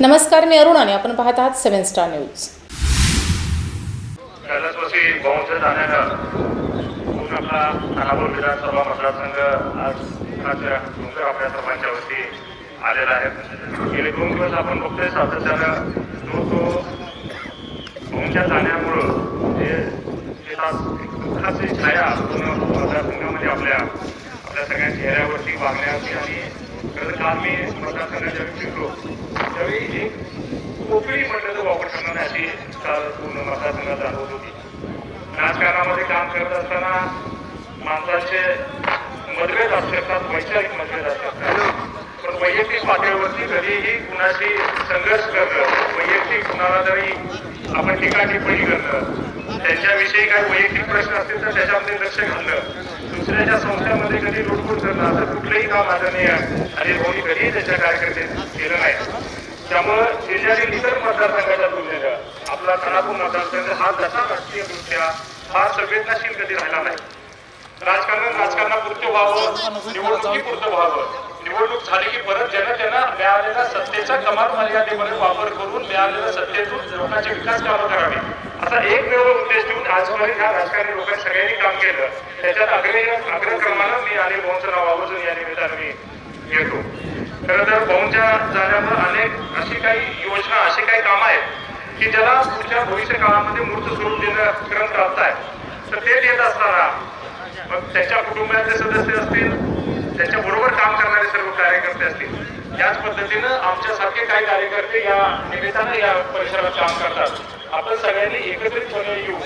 नमस्कार मी अरुण आणि आपण पाहत आहात सेव्हन स्टार न्यूज. कैलासवासी भाऊंच्या जाण्यानं पूर्ण आपला खानापूर विधानसभा मतदारसंघ आज आपल्या सर्वांच्या वरती आलेला आहे. गेले दोन दिवस आपण बघतोय सातत्यानं जो तो भाऊंच्या जाण्यामुळं जे दुःखाची छाया पूर्ण मतदारसंघामध्ये आपल्या आपल्या सगळ्या चेहऱ्यावरती बांधण्याची आणि खरं तर काल मी मतदारसंघाच्या फिरलो त्यावेळी एक कोकणी म्हटलं वापर करणार अशी पूर्ण मतदारसंघात जाणवत होती. राजकारणामध्ये काम करत असताना माणसाचे मतभेद असू शकतात वैचारिक मतभेद असतात पण वैयक्तिक पातळीवरती कधीही कुणाशी संघर्ष करणं वैयक्तिक कुणाला तरी आपण टीका टिप्पणी करणं त्यांच्याविषयी काही वैयक्तिक प्रश्न असतील तर त्याच्यामध्ये लक्ष घालणं दुसऱ्याच्या संस्थांमध्ये कधी लुटफूट करणं असं कुठलंही काम आदरणीय आणि कोणी कधीही त्याच्या कार्यकर्ते केलं नाही. त्यामुळं शेजारी इतर मतदारसंघाच्या तुलनेनं आपला खानापूर मतदारसंघ हा जसा राजकीय दृष्ट्या फार संवेदनशील कधी राहिला नाही. राजकारण राजकारणापुरतं व्हावं निवडणुकीपुरतं व्हावं. निवडणूक झाली की परत ज्यांना त्यांना मिळालेल्या सत्तेचा कमाल मर्यादेमध्ये वापर करून मिळालेल्या सत्तेतून लोकांचे विकास कामं करावे. असा एकमेव उद्देश ठेवून आजपर्यंत ह्या राजकारणी लोकांनी सगळ्यांनी काम केलं. त्याच्यात अग्र अग्रक्रमानं मी अनिल भाऊंचं नाव आवर्जून या निमित्तानं मी घेतो. खरं तर भाऊंच्या जाण्यावर अनेक अशी काही योजना अशी काही कामं आहेत की ज्याला पुढच्या भविष्य काळामध्ये मूर्त स्वरूप देणं क्रम प्राप्त आहे. तर ते देत असताना मग त्याच्या कुटुंबातले सदस्य असतील त्याच्या बरोबर काम करणारे सर्व कार्यकर्ते असतील याच पद्धतीनं आमच्यासारखे काही कार्यकर्ते या निमित्तानं या परिसरात काम करतात. आपण सगळ्यांनी एकत्रितपणे येऊ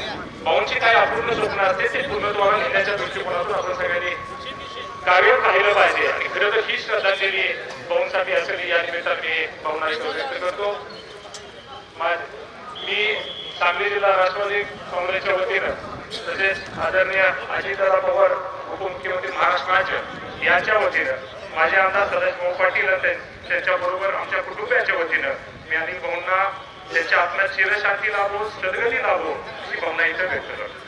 भाऊंची काही अपूर्ण स्वप्न असते ते पूर्णत्वाला नेण्याच्या दृष्टिकोनातून आपण सगळ्यांनी कार्य पाहिलं पाहिजे. आणि खरं तर ही श्रद्धांजली भाऊंसाठी असेल. या निमित्ताने मी भावना व्यक्त करतो. मी सांगली जिल्हा राष्ट्रवादी काँग्रेसच्या वतीनं तसेच आदरणीय अजितदादा पवार उपमुख्यमंत्री महाराष्ट्र राज्य यांच्या वतीनं माझे आमदार सदाश भाऊ पाटील आणि त्यां- त्यांच्याबरोबर आमच्या कुटुंबियांच्या वतीनं मी आणि भाऊंना त्यांच्या आत्म्यात चिरशांती लाभो सदगती लाभो ही भावना इथं व्यक्त करतो.